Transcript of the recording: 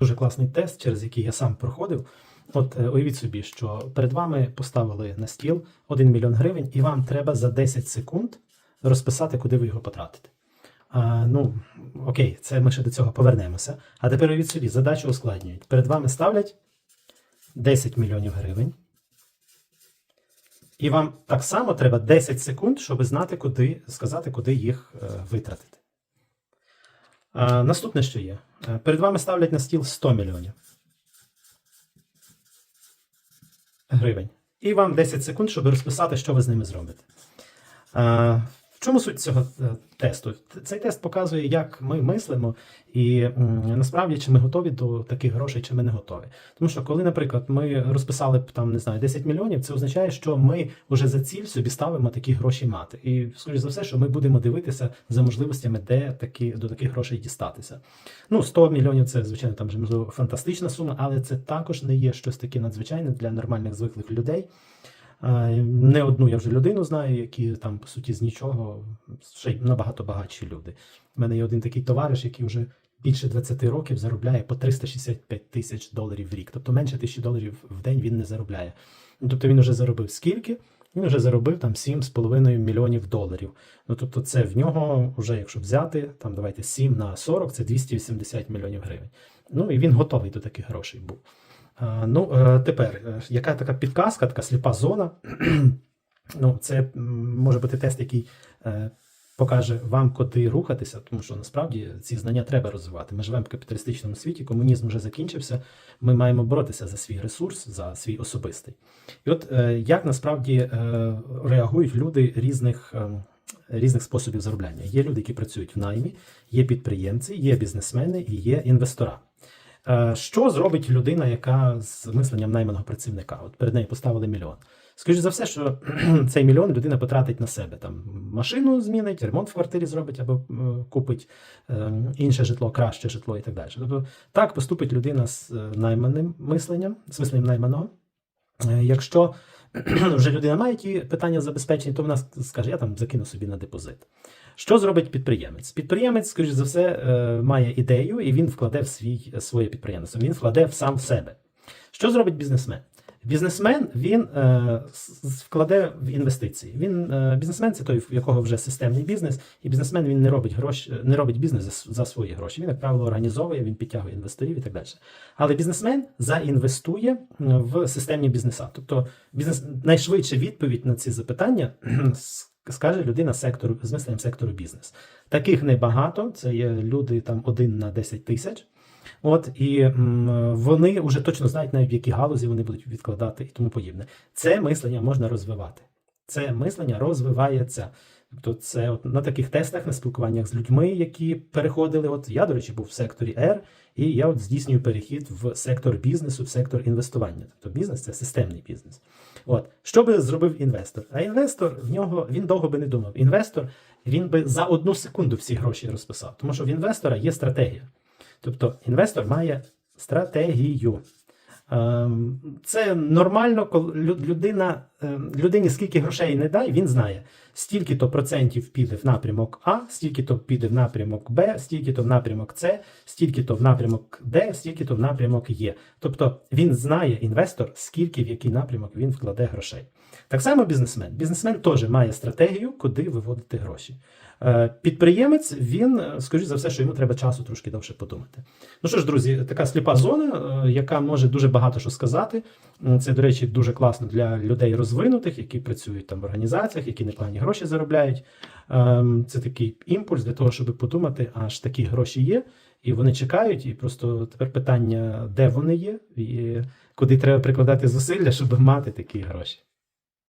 дуже класний тест, через який я сам проходив. От е, уявіть собі, що перед вами поставили на стіл 1 мільйон гривень, і вам треба за 10 секунд розписати, куди ви його потратите. А, ну, окей, це ми ще до цього повернемося. А тепер уявіть собі, задачу ускладнюють. Перед вами ставлять 10 мільйонів гривень. І вам так само треба 10 секунд, щоб знати, куди сказати, куди їх е, витратити. А, наступне, що є. Е, Перед вами ставлять на стіл 100 мільйонів гривень. І вам 10 секунд, щоб розписати, що ви з ними зробите. Чому суть цього е, тесту? Цей тест показує, як ми мислимо, і насправді чи ми готові до таких грошей, чи ми не готові. Тому що, коли, наприклад, ми розписали б там не знаю 10 мільйонів, це означає, що ми вже за ціль собі ставимо такі гроші мати. І скоріш за все, що ми будемо дивитися за можливостями, де такі до таких грошей дістатися. Ну, 100 мільйонів це звичайно там вже можливо фантастична сума, але це також не є щось таке надзвичайне для нормальних звиклих людей. Не одну я вже людину знаю, які там по суті з нічого ще й набагато багатші люди. У мене є один такий товариш, який вже більше 20 років заробляє по 365 тисяч доларів в рік. Тобто менше тисячі доларів в день він не заробляє. Ну, Тобто він вже заробив скільки? Він вже заробив там 7,5 мільйонів доларів. Ну тобто, це в нього вже, якщо взяти, там давайте 7 на 40, це 280 мільйонів гривень. Ну і він готовий до таких грошей був. Ну, е, тепер, е, яка така підказка, така сліпа зона. ну, Це може бути тест, який е, покаже вам, куди рухатися, тому що насправді ці знання треба розвивати. Ми живемо в капіталістичному світі, комунізм вже закінчився. Ми маємо боротися за свій ресурс, за свій особистий. І от як насправді реагують люди різних. Різних способів заробляння. Є люди, які працюють в наймі, є підприємці, є бізнесмени і є інвестора. Е, Що зробить людина, яка з мисленням найманого працівника? От перед нею поставили мільйон. Скажіть за все, що цей мільйон людина потратить на себе. Там машину змінить, ремонт в квартирі зробить або е, купить е, інше житло, краще житло і так далі. Тобто так поступить людина з найманим мисленням, з мисленням найманого. Якщо вже людина має ті питання забезпечені, то вона скаже, я там закину собі на депозит. Що зробить підприємець? Підприємець, скоріш за все, е, має ідею, і він вкладе в свій, своє підприємство. Він вкладе сам в себе. Що зробить бізнесмен? Бізнесмен він е, вкладе в інвестиції. Він е, бізнесмен це той, в якого вже системний бізнес, і бізнесмен він не робить гроші, не робить бізнес за, за свої гроші. Він, як правило, організовує, він підтягує інвесторів і так далі. Але бізнесмен заінвестує в системні бізнеса. Тобто, бізнес найшвидша відповідь на ці запитання скаже людина сектору з мисленням сектору бізнес. Таких небагато. Це є люди там один на 10 тисяч. От і вони вже точно знають, навіть в які галузі вони будуть відкладати і тому подібне. Це мислення можна розвивати. Це мислення розвивається. Тобто, це от на таких тестах, на спілкуваннях з людьми, які переходили. От я, до речі, був в секторі R, і я от здійснюю перехід в сектор бізнесу, в сектор інвестування. Тобто бізнес це системний бізнес. От що би зробив інвестор? А інвестор в нього він довго би не думав. Інвестор він би за одну секунду всі гроші розписав, тому що в інвестора є стратегія. Тобто інвестор має стратегію. Ем, Це нормально, коли людина, людині скільки грошей не дай, він знає, стільки то процентів піде в напрямок А, стільки то піде в напрямок Б, стільки то в напрямок С, стільки то в напрямок Д, стільки то в напрямок Є. Тобто він знає інвестор, скільки в який напрямок він вкладе грошей. Так само бізнесмен. Бізнесмен теж має стратегію, куди виводити гроші. Е, Підприємець, він, е, скоріш за все, що йому треба часу трошки довше подумати. Ну що ж, друзі, така сліпа зона, е, яка може дуже багато що сказати. Це, до речі, дуже класно для людей розвинутих, які працюють там в організаціях, які непогані гроші заробляють. Ем, Це такий імпульс для того, щоб подумати, аж такі гроші є, і вони чекають. І просто тепер питання, де вони є, і куди треба прикладати зусилля, щоб мати такі гроші.